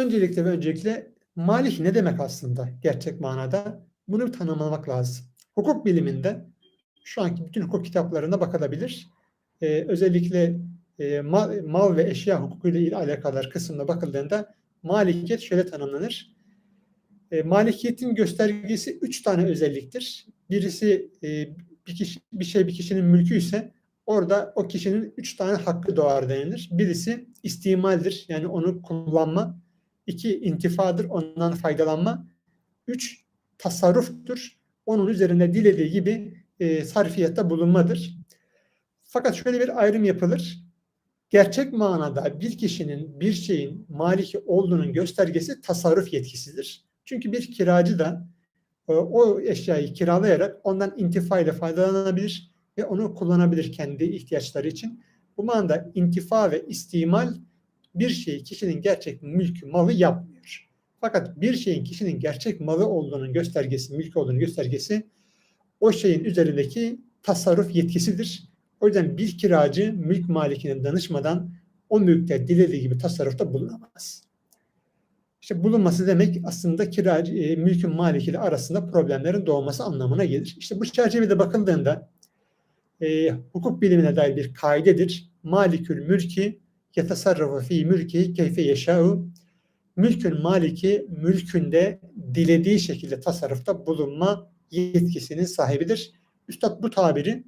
Öncelikle ve öncelikle malik ne demek aslında gerçek manada? Bunu tanımlamak lazım. Hukuk biliminde şu anki bütün hukuk kitaplarına bakılabilir. Ee, özellikle e, mal, mal ve eşya hukukuyla ile alakalı kısmına bakıldığında malikiyet şöyle tanımlanır. E, malikiyetin göstergesi üç tane özelliktir. Birisi e, bir, kişi, bir şey bir kişinin mülkü ise orada o kişinin üç tane hakkı doğar denilir. Birisi istimaldir yani onu kullanma. İki intifadır ondan faydalanma. Üç tasarruftur. Onun üzerinde dilediği gibi e, sarfiyatta bulunmadır. Fakat şöyle bir ayrım yapılır. Gerçek manada bir kişinin bir şeyin maliki olduğunun göstergesi tasarruf yetkisidir. Çünkü bir kiracı da e, o eşyayı kiralayarak ondan intifa ile faydalanabilir ve onu kullanabilir kendi ihtiyaçları için. Bu manada intifa ve istimal bir şeyi kişinin gerçek mülkü, malı yapmıyor. Fakat bir şeyin kişinin gerçek malı olduğunun göstergesi, mülkü olduğunun göstergesi o şeyin üzerindeki tasarruf yetkisidir. O yüzden bir kiracı mülk malikine danışmadan o mülkte dilediği gibi tasarrufta bulunamaz. İşte bulunması demek aslında kiracı, e, mülkün malikiyle arasında problemlerin doğması anlamına gelir. İşte bu çerçevede bakıldığında e, hukuk bilimine dair bir kaidedir. Malikül mülki yetasarrafu fi mülki keyfe yeşâ'u mülkün maliki mülkünde dilediği şekilde tasarrufta bulunma yetkisinin sahibidir. Üstad bu tabiri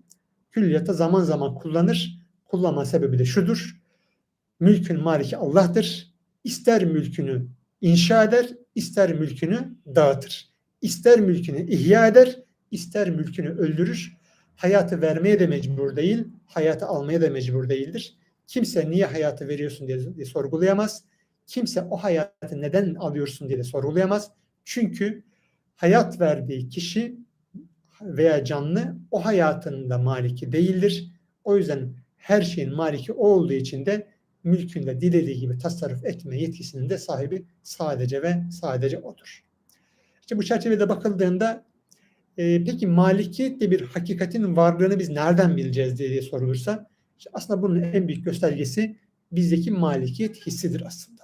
külliyata zaman zaman kullanır. Kullanma sebebi de şudur. Mülkün maliki Allah'tır. İster mülkünü inşa eder, ister mülkünü dağıtır. İster mülkünü ihya eder, ister mülkünü öldürür. Hayatı vermeye de mecbur değil, hayatı almaya da mecbur değildir. Kimse niye hayatı veriyorsun diye, diye sorgulayamaz. Kimse o hayatı neden alıyorsun diye de sorgulayamaz. Çünkü hayat verdiği kişi veya canlı o hayatın da maliki değildir. O yüzden her şeyin maliki olduğu için de mülkünde dilediği gibi tasarruf etme yetkisinin de sahibi sadece ve sadece odur. İşte bu çerçevede bakıldığında e, peki malikiyetle bir hakikatin varlığını biz nereden bileceğiz diye sorulursa işte aslında bunun en büyük göstergesi bizdeki malikiyet hissidir aslında.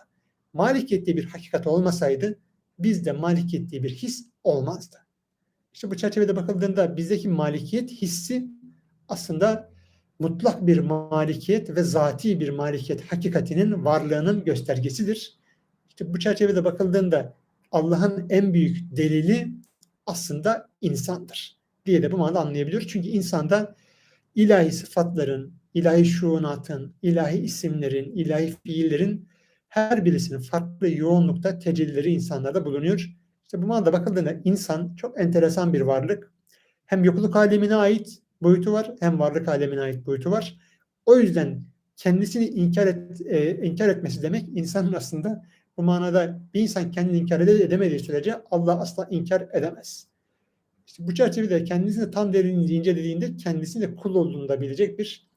Malikiyette bir hakikat olmasaydı bizde malikiyet diye bir his olmazdı. İşte bu çerçevede bakıldığında bizdeki malikiyet hissi aslında mutlak bir malikiyet ve zati bir malikiyet hakikatinin varlığının göstergesidir. İşte bu çerçevede bakıldığında Allah'ın en büyük delili aslında insandır diye de bu manada anlayabiliyoruz. Çünkü insanda ilahi sıfatların, ilahi şuunatın, ilahi isimlerin, ilahi fiillerin her birisinin farklı yoğunlukta tecellileri insanlarda bulunuyor. İşte bu manada bakıldığında insan çok enteresan bir varlık. Hem yokluk alemine ait boyutu var hem varlık alemine ait boyutu var. O yüzden kendisini inkar, et, e, inkar etmesi demek insanın aslında bu manada bir insan kendini inkar edemediği sürece Allah asla inkar edemez. İşte bu çerçevede kendisini tam derinliğince incelediğinde kendisini kul olduğunu da bilecek bir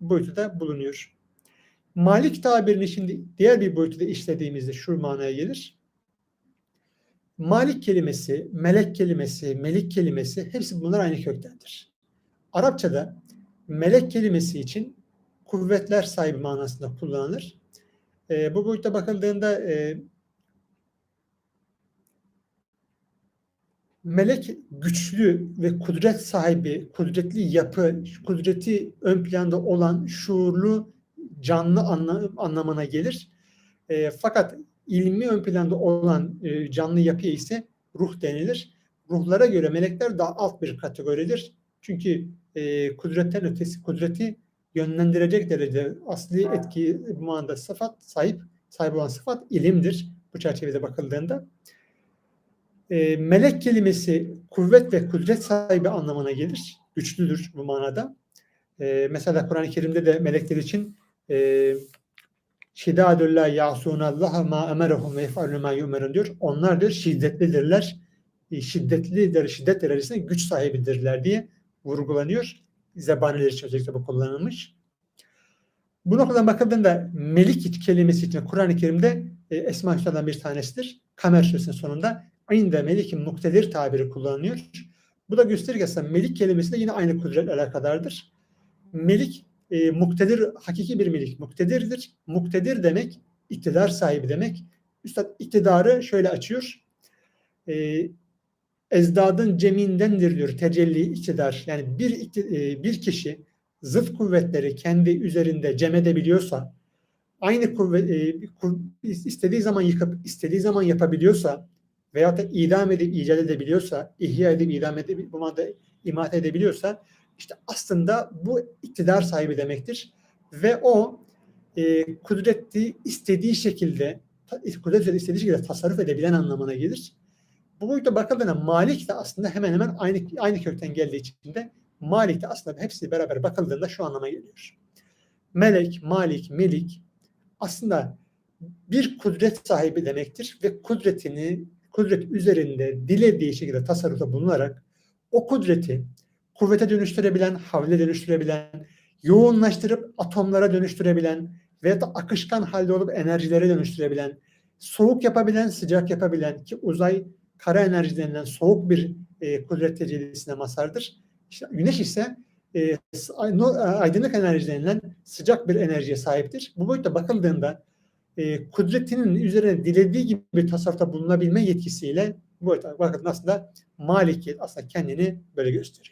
boyutu da bulunuyor. Malik tabirini şimdi diğer bir boyutu da işlediğimizde şu manaya gelir. Malik kelimesi, melek kelimesi, melik kelimesi hepsi bunlar aynı köktendir. Arapçada melek kelimesi için kuvvetler sahibi manasında kullanılır. E, bu boyutta bakıldığında e, melek güçlü ve kudret sahibi, kudretli yapı, kudreti ön planda olan şuurlu canlı anla, anlamına gelir. E, fakat ilmi ön planda olan e, canlı yapıya ise ruh denilir. Ruhlara göre melekler daha alt bir kategoridir. Çünkü e, kudretten ötesi kudreti yönlendirecek derecede asli etki manada sıfat sahip sahip olan sıfat ilimdir. Bu çerçevede bakıldığında. E, melek kelimesi kuvvet ve kudret sahibi anlamına gelir. Güçlüdür bu manada. E, mesela Kur'an-ı Kerim'de de melekler için e, şidadul la ya'sunallah ma emerahum ve yef'alun ma yu'merun diyor. Onlar diyor şiddetlidirler. E, şiddetlidir, şiddet derecesinde güç sahibidirler diye vurgulanıyor. Zebaniler için özellikle bu kullanılmış. Bu noktadan bakıldığında melik kelimesi için Kur'an-ı Kerim'de e, Esma Hüsna'dan bir tanesidir. Kamer suresinin sonunda aynı melik muktedir tabiri kullanılıyor. Bu da gösterir ki melik kelimesi de yine aynı kudret alakadardır. Melik e, muktedir, hakiki bir melik muktedirdir. Muktedir demek iktidar sahibi demek. Üstad iktidarı şöyle açıyor. E, ezdadın cemiğindendir diyor tecelli iktidar. Yani bir e, bir kişi zıt kuvvetleri kendi üzerinde cem edebiliyorsa, aynı kuvvet e, istediği zaman yıkıp istediği zaman yapabiliyorsa veyahut da idam edip icat edebiliyorsa, ihya edip idam edip bu manada imat edebiliyorsa işte aslında bu iktidar sahibi demektir. Ve o e, kudreti istediği şekilde kudreti istediği şekilde tasarruf edebilen anlamına gelir. Bu boyutta bakıldığında Malik de aslında hemen hemen aynı aynı kökten geldiği için de Malik de aslında hepsi beraber bakıldığında şu anlama geliyor. Melek, Malik, Melik aslında bir kudret sahibi demektir ve kudretini kudret üzerinde dilediği şekilde tasarrufta bulunarak o kudreti kuvvete dönüştürebilen, havle dönüştürebilen, yoğunlaştırıp atomlara dönüştürebilen veya da akışkan halde olup enerjilere dönüştürebilen, soğuk yapabilen, sıcak yapabilen ki uzay kara enerji soğuk bir e, kudret tecellisine mazhardır. İşte güneş ise e, no- aydınlık enerji sıcak bir enerjiye sahiptir. Bu boyutta bakıldığında e, kudretinin üzerine dilediği gibi bir tasarrufta bulunabilme yetkisiyle bu bakıldığında aslında malikiyet aslında kendini böyle gösteriyor.